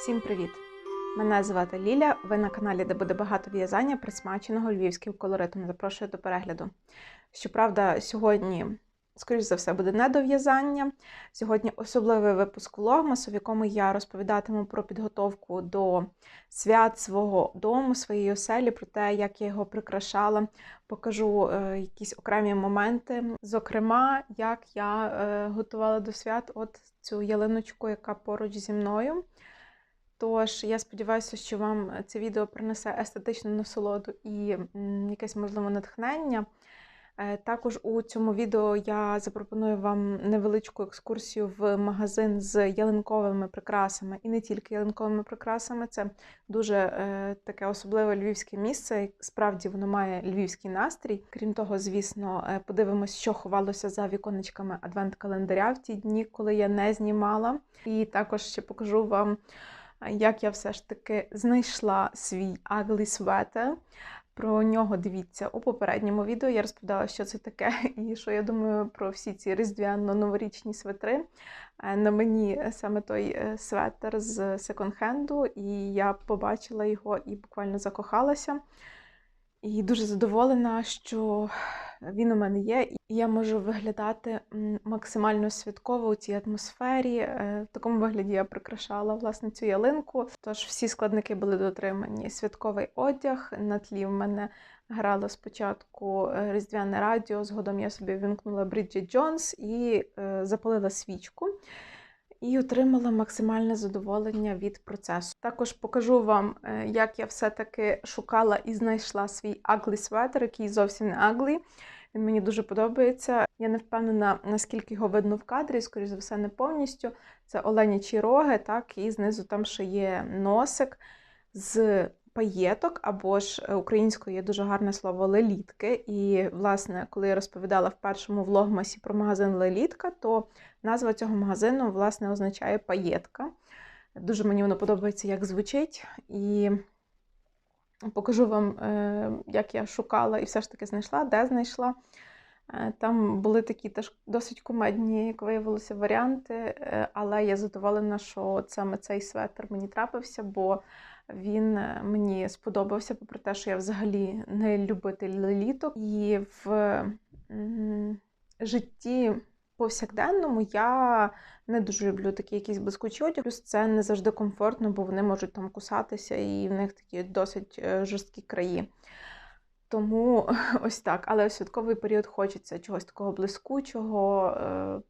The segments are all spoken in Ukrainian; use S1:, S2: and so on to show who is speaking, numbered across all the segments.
S1: Всім привіт! Мене звати Ліля. Ви на каналі, де буде багато в'язання, присмаченого львівським колоритом. Запрошую до перегляду. Щоправда, сьогодні, скоріш за все, буде не до в'язання. Сьогодні особливий випуск влогмасу, в якому я розповідатиму про підготовку до свят свого дому, своєї оселі, про те, як я його прикрашала. Покажу е, якісь окремі моменти. Зокрема, як я е, готувала до свят от цю ялиночку, яка поруч зі мною. Тож я сподіваюся, що вам це відео принесе естетичну насолоду і якесь можливо натхнення. Е, Також у цьому відео я запропоную вам невеличку екскурсію в магазин з ялинковими прикрасами і не тільки ялинковими прикрасами. Це дуже е, таке особливе львівське місце. Справді воно має львівський настрій. Крім того, звісно, е, подивимось, що ховалося за віконечками адвент-календаря в ті дні, коли я не знімала. І також ще покажу вам як я все ж таки знайшла свій ugly sweater. Про нього дивіться у попередньому відео. Я розповідала, що це таке, і що я думаю про всі ці різдвяно-новорічні светри. Е, На мені саме той е, светр з секонд-хенду, і я побачила його і буквально закохалася. І дуже задоволена, що він у мене є, і я можу виглядати максимально святково у цій атмосфері. Е, В такому вигляді я прикрашала власне цю ялинку. Тож всі складники були дотримані. Святковий одяг на тлі в мене грало спочатку е, різдвяне радіо. Згодом я собі вимкнула Бріджит Джонс і е, запалила свічку. І отримала максимальне задоволення від процесу. Також покажу вам, е, як я все-таки шукала і знайшла свій ugly sweater, який зовсім не ugly. Він мені дуже подобається. Я не впевнена, наскільки його видно в кадрі, скоріш за все, не повністю. Це оленячі роги, так, і знизу там ще є носик з паєток, або ж е, українською є дуже гарне слово лелітки. І, власне, коли я розповідала в першому влогмасі про магазин Лелітка, то назва цього магазину, власне, означає паєтка. Дуже мені воно подобається, як звучить. І покажу вам, е, як я шукала і все ж таки знайшла, де знайшла. Е, Там були такі теж досить кумедні, як виявилося, варіанти, е, але я задоволена, що саме цей светр мені трапився, бо він мені сподобався, попри те, що я взагалі не любитель леліток. І в житті повсякденному я не дуже люблю такі якісь блискучі одяг. Плюс це не завжди комфортно, бо вони можуть там кусатися, і в них такі досить е, жорсткі краї. Тому ось так. Але в святковий період хочеться чогось такого блискучого, е,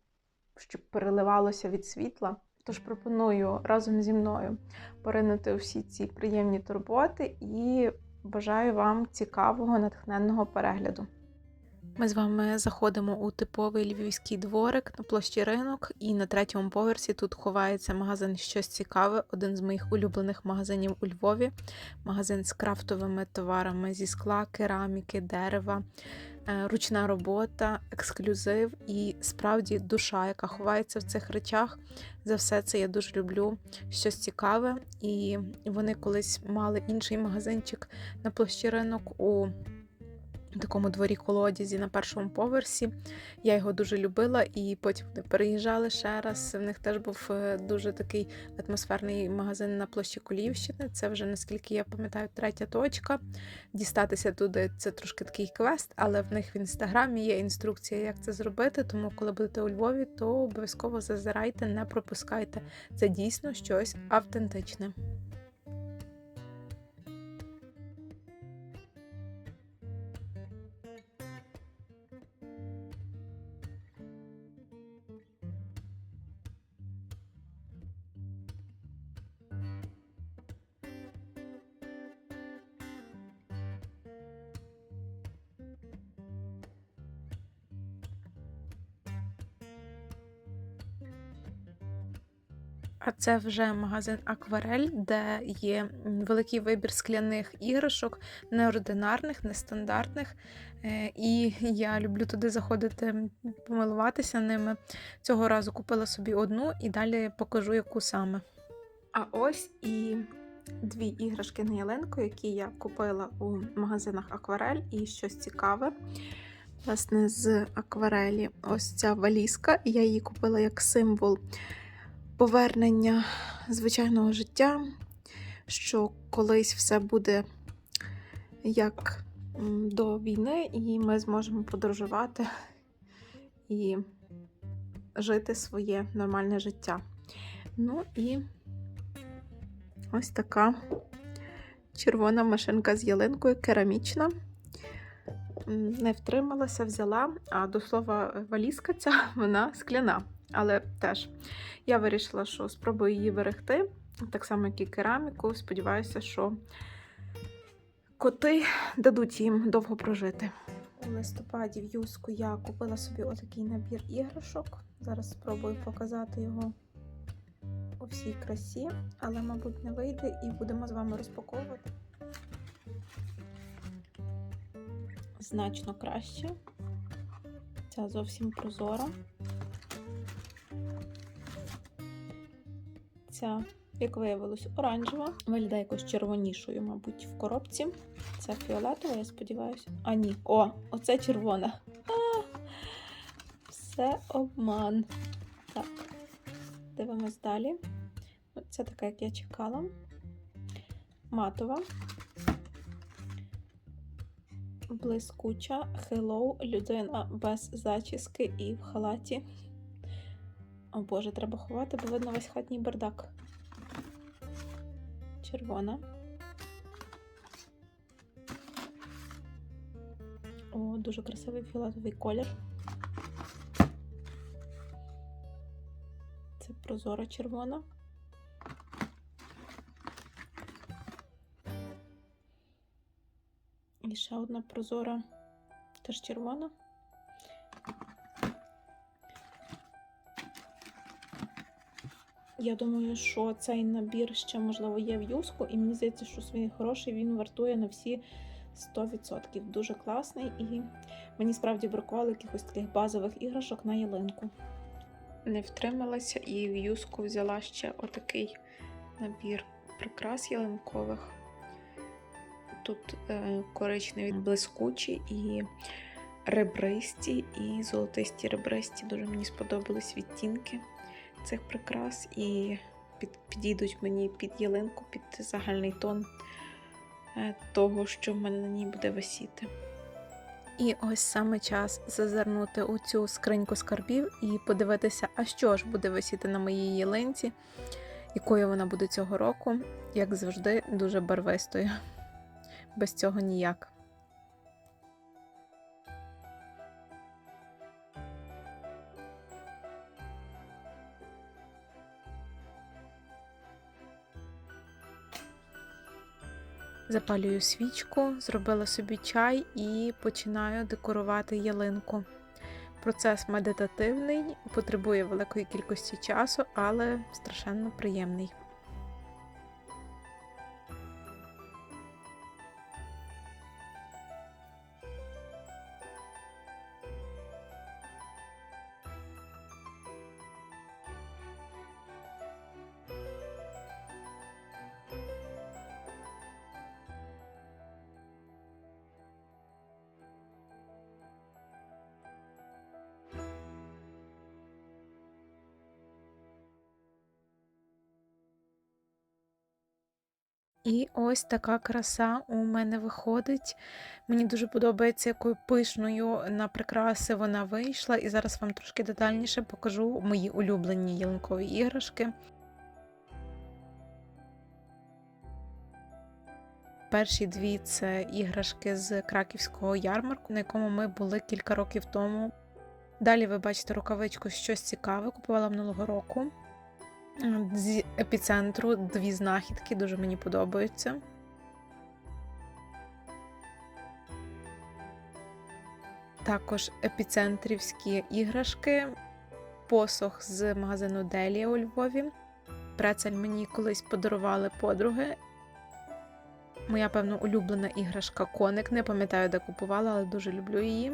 S1: щоб переливалося від світла. Тож пропоную разом зі мною поринути всі ці приємні турботи і бажаю вам цікавого, натхненного перегляду. Ми з вами заходимо у типовий львівський дворик на площі ринок, і на третьому поверсі тут ховається магазин щось цікаве, один з моїх улюблених магазинів у Львові. Магазин з крафтовими товарами зі скла, кераміки, дерева, е, ручна робота, ексклюзив і справді душа, яка ховається в цих речах. За все це я дуже люблю щось цікаве. І вони колись мали інший магазинчик на площі ринок у такому дворі колодязі на першому поверсі. Я його дуже любила, і потім вони переїжджали ще раз. В них теж був е, дуже такий атмосферний магазин на площі Колівщини. Це вже, наскільки я пам'ятаю, третя точка. Дістатися туди це трошки такий квест, але в них в інстаграмі є інструкція, як це зробити. Тому, коли будете у Львові, то обов'язково зазирайте, не пропускайте. Це дійсно щось автентичне. А це вже магазин Акварель, де є великий вибір скляних іграшок, неординарних, нестандартних. Е, І я люблю туди заходити, помилуватися ними. Цього разу купила собі одну і далі покажу, яку саме. А ось і дві іграшки на ялинку, які я купила у магазинах Акварель, і щось цікаве. Власне, з акварелі ось ця валізка. Я її купила як символ повернення звичайного життя, що колись все буде як до війни, і ми зможемо подорожувати і жити своє нормальне життя. Ну і ось така червона машинка з ялинкою, керамічна. Не втрималася, взяла. А до слова, валізка ця вона скляна. Але теж я вирішила, що спробую її берегти, так само, як і кераміку. Сподіваюся, що коти дадуть їм довго прожити. У листопаді в Юску я купила собі отакий набір іграшок. Зараз спробую показати його у всій красі, але, мабуть, не вийде і будемо з вами розпаковувати. Значно краще. Ця зовсім прозора. Ця, як виявилось, оранжева. Виглядає якось червонішою, мабуть, в коробці. Це фіолетова, я сподіваюся. А, ні. О, оце червона. А, все обман. Так, дивимось далі. Ну, Це така, як я чекала. Матова. Блискуча, hello, людина без зачіски і в халаті. О Боже, треба ховати, бо видно весь хатній бардак. Червона. О, дуже красивий фіолетовий колір. Це прозора червона. І ще одна прозора, теж червона. Я думаю, що цей набір ще, можливо, є в юску, і мені здається, що він хороший, він вартує на всі 100%. Дуже класний, і мені справді бракувало якихось таких базових іграшок на ялинку. Не втрималася і в юску взяла ще отакий набір прикрас ялинкових. Тут е, коричневі блискучі і ребристі, і золотисті ребристі. Дуже мені сподобались відтінки цих прикрас і під, підійдуть мені під ялинку, під загальний тон е, того, що в мене на ній буде висіти. І ось саме час зазирнути у цю скриньку скарбів і подивитися, а що ж буде висіти на моїй ялинці, якою вона буде цього року, як завжди, дуже барвистою. Без цього ніяк. Запалюю свічку, зробила собі чай і починаю декорувати ялинку. Процес медитативний, потребує великої кількості часу, але страшенно приємний. І ось така краса у мене виходить. Мені дуже подобається, якою пишною на прикраси вона вийшла. І зараз вам трошки детальніше покажу мої улюблені ялинкові іграшки. Перші дві це іграшки з краківського ярмарку, на якому ми були кілька років тому. Далі ви бачите рукавичку щось цікаве, купувала минулого року. З епіцентру дві знахідки дуже мені подобаються. Також епіцентрівські іграшки, посох з магазину Делія у Львові. Прецель мені колись подарували подруги. Моя, певно, улюблена іграшка коник. Не пам'ятаю, де купувала, але дуже люблю її.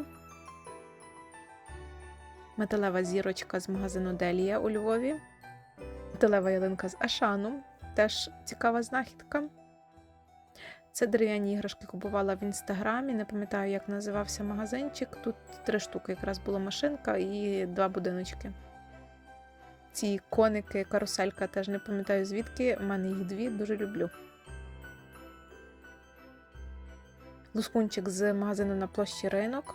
S1: Металева зірочка з магазину Делія у Львові. Металева ялинка з Ашану, теж цікава знахідка. Це дерев'яні іграшки купувала в інстаграмі. Не пам'ятаю, як називався магазинчик. Тут три штуки, якраз була машинка і два будиночки. ці коники, каруселька, теж не пам'ятаю звідки. У мене їх дві, дуже люблю. Лускунчик з магазину на площі ринок.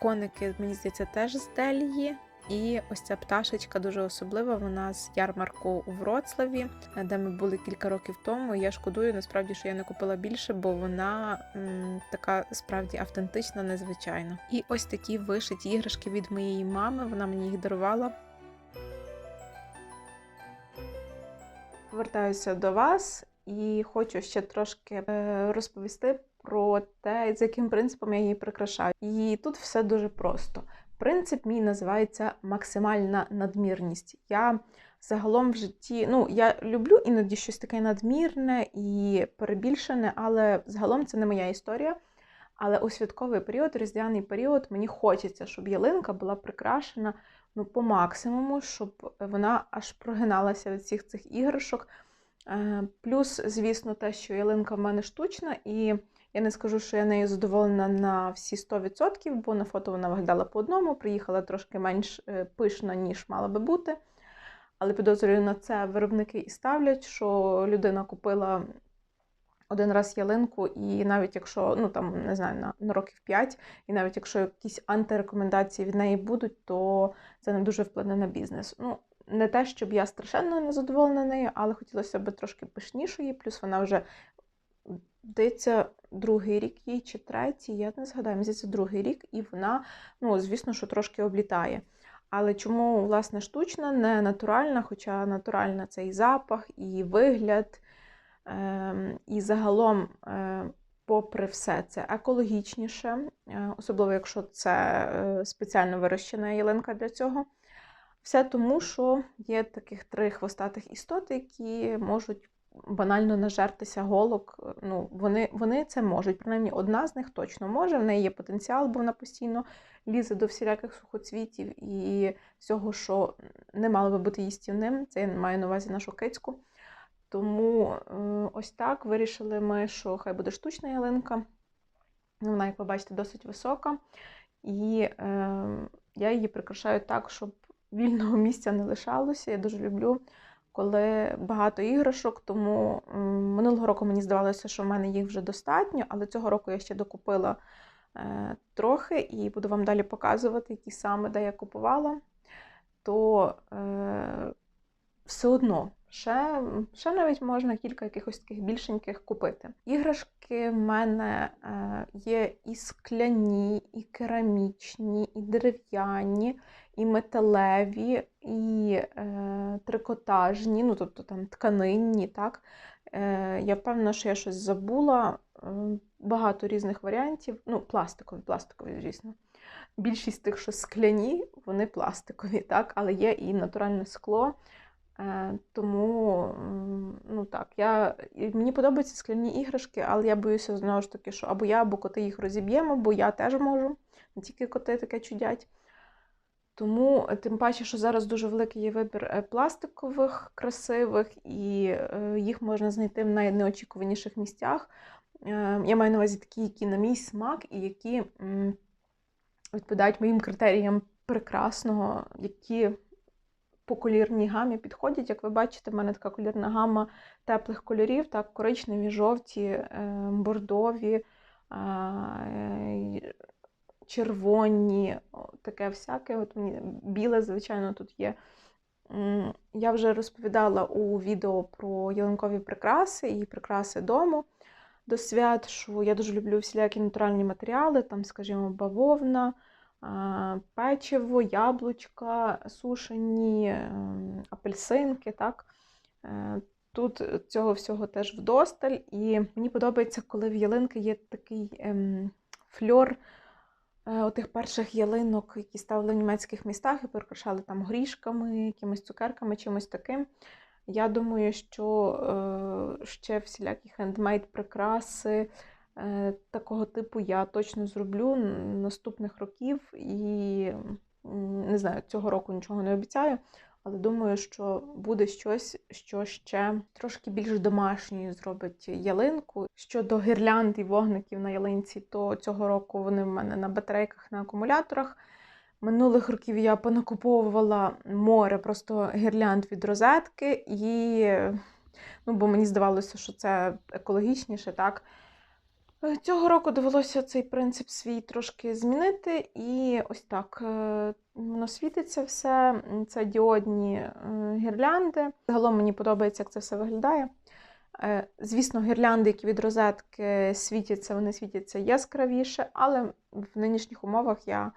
S1: Коники, мені здається, теж з Делії. І ось ця пташечка дуже особлива. Вона з ярмарку у Вроцлаві, де ми були кілька років тому. Я шкодую насправді, що я не купила більше, бо вона м, така справді автентична, незвичайна. І ось такі вишиті іграшки від моєї мами. Вона мені їх дарувала. Повертаюся до вас і хочу ще трошки е, розповісти про те, з яким принципом я її прикрашаю. І тут все дуже просто. Принцип мій називається максимальна надмірність. Я загалом в житті, ну, я люблю іноді щось таке надмірне і перебільшене, але загалом це не моя історія. Але у святковий період, різдвяний період, мені хочеться, щоб ялинка була прикрашена ну, по максимуму, щоб вона аж прогиналася від всіх цих іграшок. Е, Плюс, звісно, те, що ялинка в мене штучна, і я не скажу, що я нею задоволена на всі 100%, бо на фото вона виглядала по одному, приїхала трошки менш е, пишна, ніж мала би бути. Але підозрюю на це виробники і ставлять, що людина купила один раз ялинку, і навіть якщо, ну там, не знаю, на, років 5, і навіть якщо якісь антирекомендації від неї будуть, то це не дуже вплине на бізнес. Ну, не те, щоб я страшенно не задоволена нею, але хотілося б трошки пишнішої, плюс вона вже Здається, другий рік їй чи третій, я не згадаю, здається, другий рік, і вона, ну, звісно, що трошки облітає. Але чому, власне, штучна, не натуральна, хоча натуральна це і запах, і вигляд, е, і загалом, е, попри все, це екологічніше, е, особливо якщо це е, спеціально вирощена ялинка для цього. Все тому, що є таких три хвостатих істот, які можуть банально нажертися голок. Ну, вони вони це можуть. Принаймні, одна з них точно може. В неї є потенціал, бо вона постійно лізе до всіляких сухоцвітів і всього, що не мало би бути їстівним. Це я маю на увазі нашу кицьку. Тому е, ось так вирішили ми, що хай буде штучна ялинка. Вона, як ви бачите, досить висока. І е, я її прикрашаю так, щоб вільного місця не лишалося. Я дуже люблю коли багато іграшок, тому минулого року мені здавалося, що в мене їх вже достатньо, але цього року я ще докупила е, трохи і буду вам далі показувати, які саме де я купувала, то е, все одно. Ще ще навіть можна кілька якихось таких більшеньких купити. Іграшки в мене е, є і скляні, і керамічні, і дерев'яні, і металеві, і е, трикотажні, ну тобто там тканинні. так. Е, Я впевнена, що я щось забула. Е, багато різних варіантів. Ну, пластикові, пластикові, звісно. Більшість тих, що скляні, вони пластикові, так, але є і натуральне скло. Е, тому, ну так, я, мені подобаються скляні іграшки, але я боюся знову ж таки, що або я, або коти їх розіб'ємо, бо я теж можу, не тільки коти таке чудять. Тому, е, тим паче, що зараз дуже великий є вибір е, пластикових, красивих, і їх можна знайти в найнеочікуваніших місцях. Я маю на увазі такі, які на мій смак, і які відповідають моїм критеріям прекрасного, які по колірній гамі підходять. Як ви бачите, в мене така колірна гама теплих кольорів, так, коричневі, жовті, е, бордові, червоні, таке всяке. От мені Біле, звичайно, тут є. Я вже розповідала у відео про ялинкові прикраси і прикраси дому до свят, що я дуже люблю всілякі натуральні матеріали, там, скажімо, бавовна печиво, яблучка, сушені, ем, апельсинки. так. Е, тут цього всього теж вдосталь, і мені подобається, коли в ялинки є такий ем, фльор е, отих перших ялинок, які ставили в німецьких містах і прикрашали там горішками, якимись цукерками, чимось таким. Я думаю, що е, ще всілякі хендмейд прикраси. Е, такого типу я точно зроблю наступних років і не знаю, цього року нічого не обіцяю, але думаю, що буде щось, що ще трошки більш домашньою зробить ялинку. Щодо гірлянд і вогників на ялинці, то цього року вони в мене на батарейках на акумуляторах. Минулих років я понакуповувала море просто гірлянд від розетки, і ну, бо мені здавалося, що це екологічніше, так. Е, Цього року довелося цей принцип свій трошки змінити, і ось так е, воно світиться все. Це діодні е, гірлянди. Загалом мені подобається, як це все виглядає. Звісно, гірлянди, які від розетки світяться, вони світяться яскравіше, але в нинішніх умовах я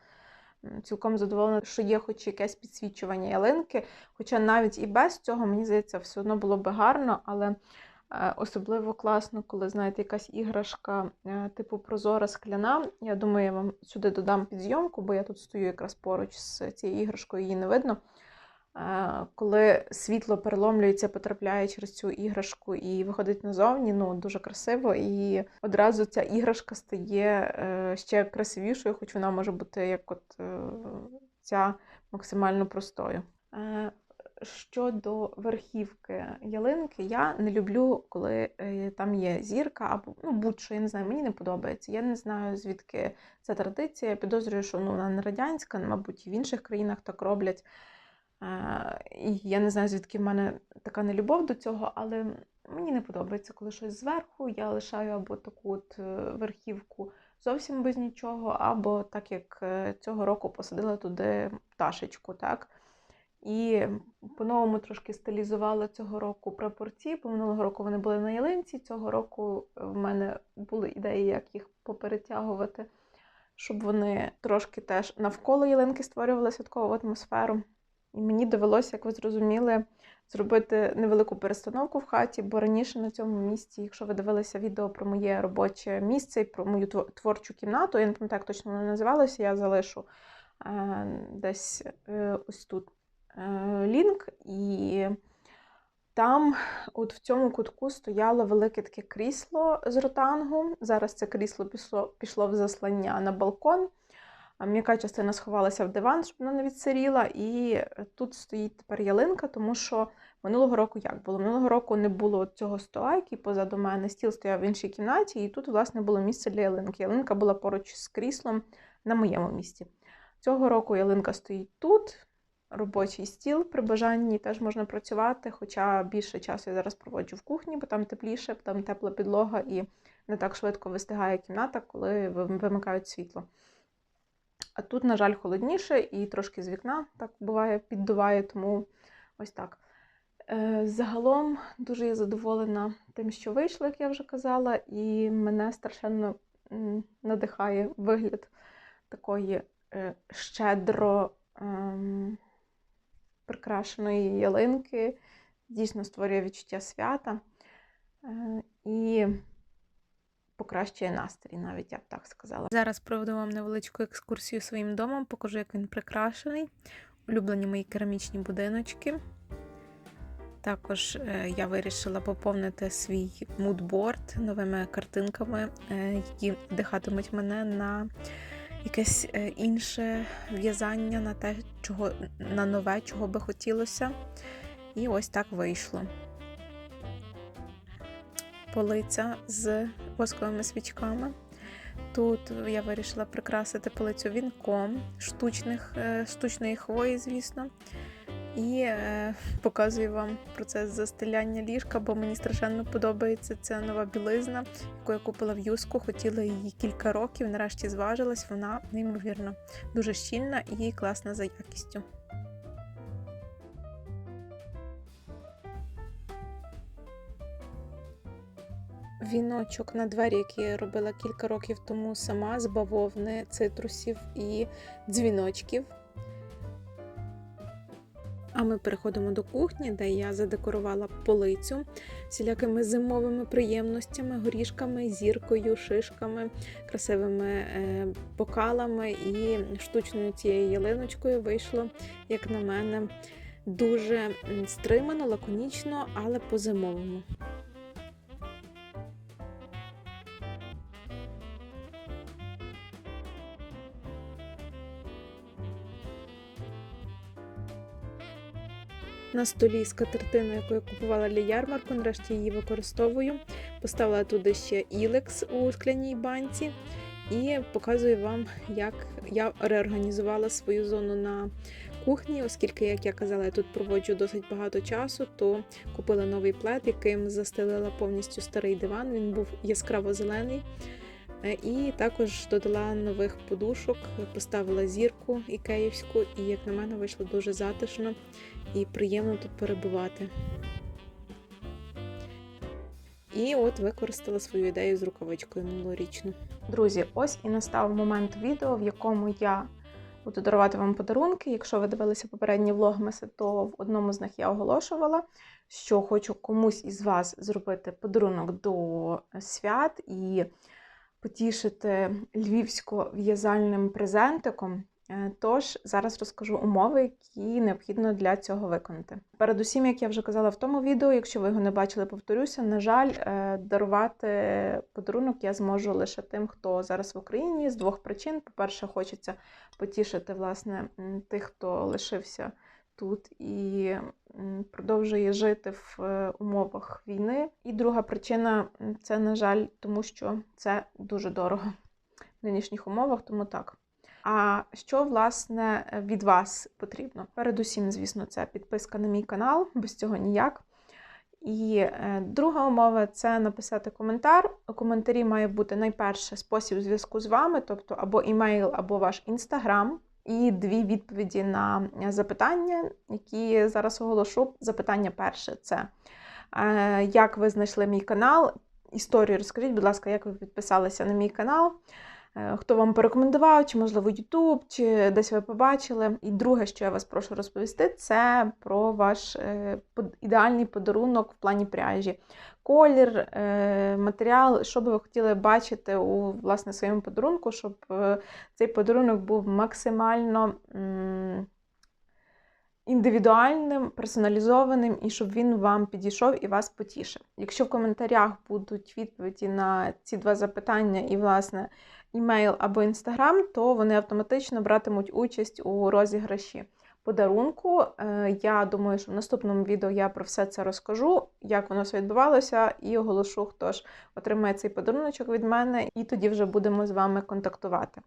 S1: цілком задоволена, що є хоч якесь підсвічування ялинки. Хоча навіть і без цього, мені здається, все одно було би гарно, але особливо класно, коли, знаєте, якась іграшка е, типу прозора скляна. Я думаю, я вам сюди додам підзйомку, бо я тут стою якраз поруч з цією іграшкою, її не видно. Е, Коли світло переломлюється, потрапляє через цю іграшку і виходить назовні, ну дуже красиво. І одразу ця іграшка стає е, ще красивішою, хоч вона може бути як от е, ця максимально простою. Щодо верхівки ялинки, я не люблю, коли е, там є зірка або ну, будь-що, я не знаю, мені не подобається. Я не знаю, звідки ця традиція. Я підозрюю, що ну, вона не радянська, мабуть, і в інших країнах так роблять. Е, І я не знаю, звідки в мене така нелюбов до цього, але мені не подобається, коли щось зверху. Я лишаю або таку от е, верхівку зовсім без нічого, або так як цього року посадила туди пташечку, так. І по-новому трошки стилізувала цього року прапорці, бо минулого року вони були на ялинці. Цього року в мене були ідеї, як їх поперетягувати, щоб вони трошки теж навколо ялинки створювали святкову атмосферу. І мені довелося, як ви зрозуміли, зробити невелику перестановку в хаті, бо раніше на цьому місці, якщо ви дивилися відео про моє робоче місце і про мою творчу кімнату, я не пам'ятаю, як точно вона називалася, я залишу е, десь е, ось тут е, лінк. І там, от в цьому кутку, стояло велике таке крісло з ротангу. Зараз це крісло пішло, пішло в заслання на балкон. М'яка частина сховалася в диван, щоб вона не відсиріла. І тут стоїть тепер ялинка, тому що минулого року як було? Минулого року не було цього стола, який позаду мене. Стіл стояв в іншій кімнаті, і тут, власне, було місце для ялинки. Ялинка була поруч з кріслом на моєму місці. Цього року ялинка стоїть тут. Робочий стіл при бажанні теж можна працювати, хоча більше часу я зараз проводжу в кухні, бо там тепліше, там тепла підлога і не так швидко вистигає кімната, коли вимикають світло. А тут, на жаль, холодніше і трошки з вікна так буває, піддуває, тому ось так. Е, Загалом дуже я задоволена тим, що вийшло, як я вже казала, і мене страшенно надихає вигляд такої е, щедро ем, прикрашеної ялинки. Дійсно створює відчуття свята е, і покращує настрій, навіть я б так сказала. Зараз проведу вам невеличку екскурсію своїм домом, покажу, як він прикрашений. Улюблені мої керамічні будиночки. Також е, я вирішила поповнити свій мудборд новими картинками, е, які дихатимуть мене на якесь е, інше в'язання, на те, чого на нове, чого би хотілося. І ось так вийшло. Полиця з восковими свічками. Тут я вирішила прикрасити полицю вінком штучних, е, штучної хвої, звісно. І е, показую вам процес застеляння ліжка, бо мені страшенно подобається ця нова білизна, яку я купила в юску. Хотіла її кілька років. Нарешті зважилась. Вона неймовірно дуже щільна і класна за якістю. Віночок на двері, який я робила кілька років тому сама з бавовни, цитрусів і дзвіночків. А ми переходимо до кухні, де я задекорувала полицю всілякими зимовими приємностями, горішками, зіркою, шишками, красивими е, бокалами і штучною цією ялиночкою вийшло, як на мене, дуже стримано, лаконічно, але по-зимовому. На столі скатертину, яку я купувала для ярмарку, нарешті її використовую. Поставила туди ще ілекс у скляній банці І показую вам, як я реорганізувала свою зону на кухні, оскільки, як я казала, я тут проводжу досить багато часу, то купила новий плед, яким застелила повністю старий диван. Він був яскраво зелений. Е, І також додала нових подушок, поставила зірку ікеївську, і, як на мене, вийшло дуже затишно і приємно тут перебувати. І от використала свою ідею з рукавичкою минулорічну. Друзі, ось і настав момент відео, в якому я буду дарувати вам подарунки. Якщо ви дивилися попередні влогмаси, то в одному з них я оголошувала, що хочу комусь із вас зробити подарунок до свят і потішити львівсько-в'язальним презентиком. Е, Тож зараз розкажу умови, які необхідно для цього виконати. Передусім, як я вже казала в тому відео, якщо ви його не бачили, повторюся, на жаль, е, дарувати подарунок я зможу лише тим, хто зараз в Україні з двох причин. По-перше, хочеться потішити власне тих, хто лишився тут і продовжує жити в е, умовах війни. І друга причина це, на жаль, тому що це дуже дорого в нинішніх умовах, тому так. А що власне від вас потрібно? Передусім, звісно, це підписка на мій канал, без цього ніяк. І е, друга умова це написати коментар. У коментарі має бути найперше спосіб зв'язку з вами, тобто або імейл, або ваш інстаграм. І дві відповіді на запитання, які зараз оголошу. Запитання перше це е, як ви знайшли мій канал? Історію розкажіть, будь ласка, як ви підписалися на мій канал? Е, Хто вам порекомендував, чи, можливо, Ютуб, чи десь ви побачили. І друге, що я вас прошу розповісти, це про ваш е, ідеальний подарунок в плані пряжі. Колір, е, матеріал, що би ви хотіли бачити у власне своєму подарунку, щоб цей подарунок був максимально індивідуальним, персоналізованим, і щоб він вам підійшов і вас потішив. Якщо в коментарях будуть відповіді на ці два запитання і, власне, імейл або інстаграм, то вони автоматично братимуть участь у розіграші подарунку. Е, Я думаю, що в наступному відео я про все це розкажу, як воно все відбувалося, і оголошу, хто ж отримає цей подаруночок від мене, і тоді вже будемо з вами контактувати.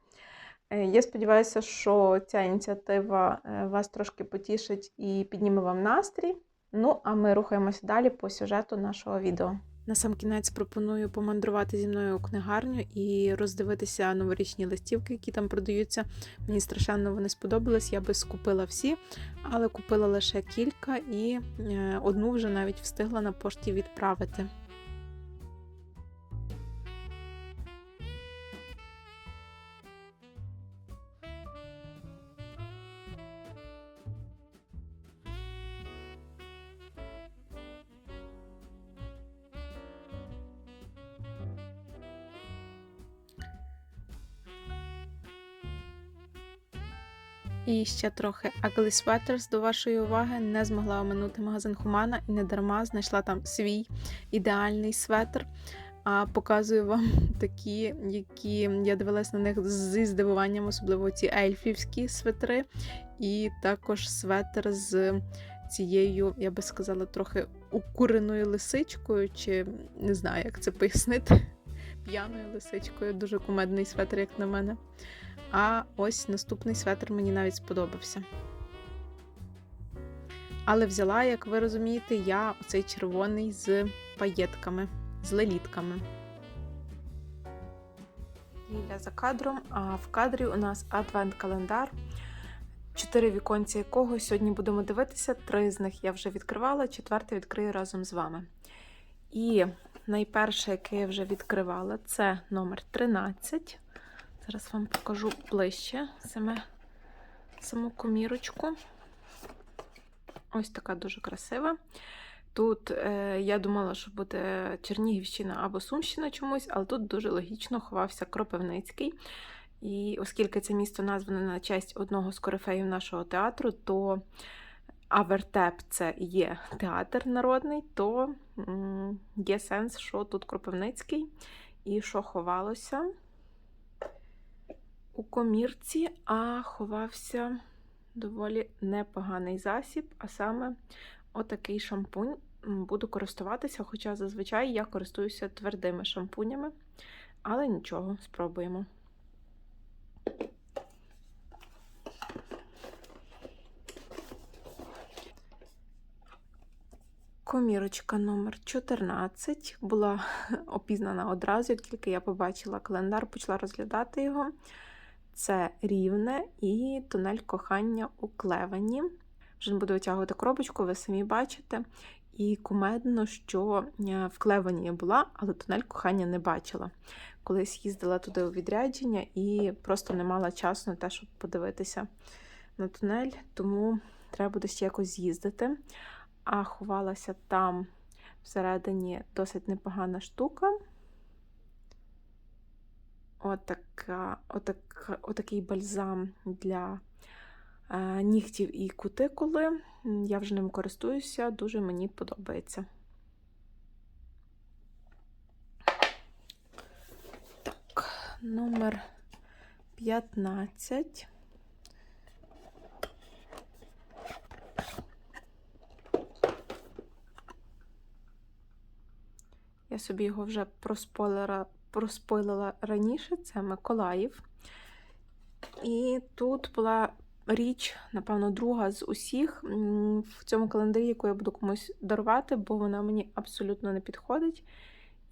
S1: Е, Я сподіваюся, що ця ініціатива е, вас трошки потішить і підніме вам настрій. Ну, а ми рухаємося далі по сюжету нашого відео. На сам кінець пропоную помандрувати зі мною у книгарню і роздивитися новорічні листівки, які там продаються. Мені страшенно вони сподобались. Я би скупила всі, але купила лише кілька і е, одну вже навіть встигла на пошті відправити. І ще трохи Ugly Sweaters до вашої уваги. Не змогла оминути магазин Хумана і не дарма знайшла там свій ідеальний светр. А показую вам такі, які я дивилась на них зі здивуванням, особливо ці ельфівські светри. І також светр з цією, я би сказала, трохи укуреною лисичкою, чи не знаю, як це пояснити. П'яною лисичкою. Дуже кумедний светр, як на мене. А ось наступний светр мені навіть сподобався. Але взяла, як ви розумієте, я оцей червоний з паєтками, з лелітками. Ліля за кадром, а в кадрі у нас адвент-календар, чотири віконця якого сьогодні будемо дивитися. Три з них я вже відкривала, четверте відкрию разом з вами. І найперше, яке я вже відкривала, це номер 13. Зараз вам покажу ближче саме саму комірочку. Ось така дуже красива. Тут е, я думала, що буде Чернігівщина або Сумщина чомусь, але тут дуже логічно ховався Кропивницький. І оскільки це місто назване на честь одного з корифеїв нашого театру, то а вертеп це є театр народний, то є сенс, що тут Кропивницький і що ховалося у комірці, а ховався доволі непоганий засіб, а саме отакий шампунь. Буду користуватися, хоча зазвичай я користуюся твердими шампунями, але нічого, спробуємо. Комірочка номер 14 була опізнана одразу, як тільки я побачила календар, почала розглядати його. Це рівне і тунель кохання у клевені. Вже не буду витягувати коробочку, ви самі бачите. І кумедно, що е, в клевені я була, але тунель кохання не бачила. Колись їздила туди у відрядження і просто не мала часу на те, щоб подивитися на тунель, тому треба буде ще якось з'їздити. А ховалася там всередині досить непогана штука. Отака, отака, отакий бальзам для е, нігтів і кутикули. Я вже ним користуюся, дуже мені подобається. Так, номер 15. Я собі його вже проспойлера, проспойлила раніше, це Миколаїв. І тут була річ, напевно, друга з усіх в цьому календарі, яку я буду комусь дарувати, бо вона мені абсолютно не підходить.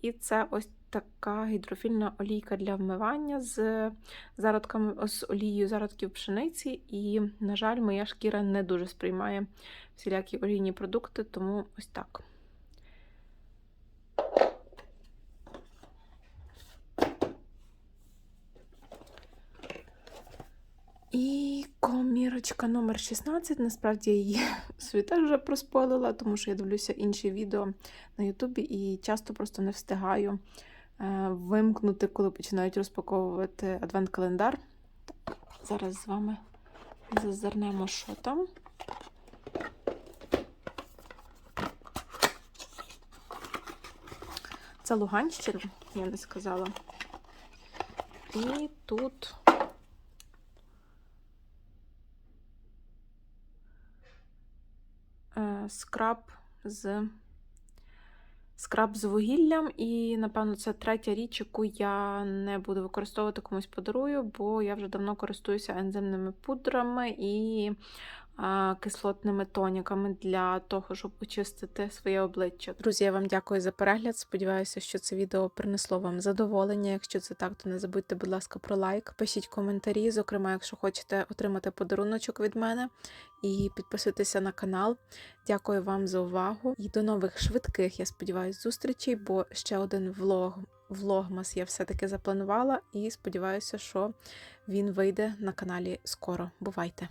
S1: І це ось така гідрофільна олійка для вмивання з зародками, з олією зародків пшениці. І, на жаль, моя шкіра не дуже сприймає всілякі олійні продукти, тому ось так. І комірочка номер 16. Насправді її собі теж вже проспойлила, тому що я дивлюся інші відео на Ютубі і часто просто не встигаю е, вимкнути, коли починають розпаковувати адвент-календар. Зараз з вами зазирнемо, що там. Це Луганщина, я не сказала. І тут. е, скраб з скраб з вугіллям, і, напевно, це третя річ, яку я не буду використовувати комусь подарую, бо я вже давно користуюся ензимними пудрами. І кислотними тоніками для того, щоб очистити своє обличчя. Друзі, я вам дякую за перегляд. Сподіваюся, що це відео принесло вам задоволення. Якщо це так, то не забудьте, будь ласка, про лайк. Пишіть коментарі, зокрема, якщо хочете отримати подаруночок від мене, і підписуйтеся на канал. Дякую вам за увагу і до нових швидких, я сподіваюся, зустрічей, бо ще один влог. Влогмас я все-таки запланувала і сподіваюся, що він вийде на каналі скоро. Бувайте!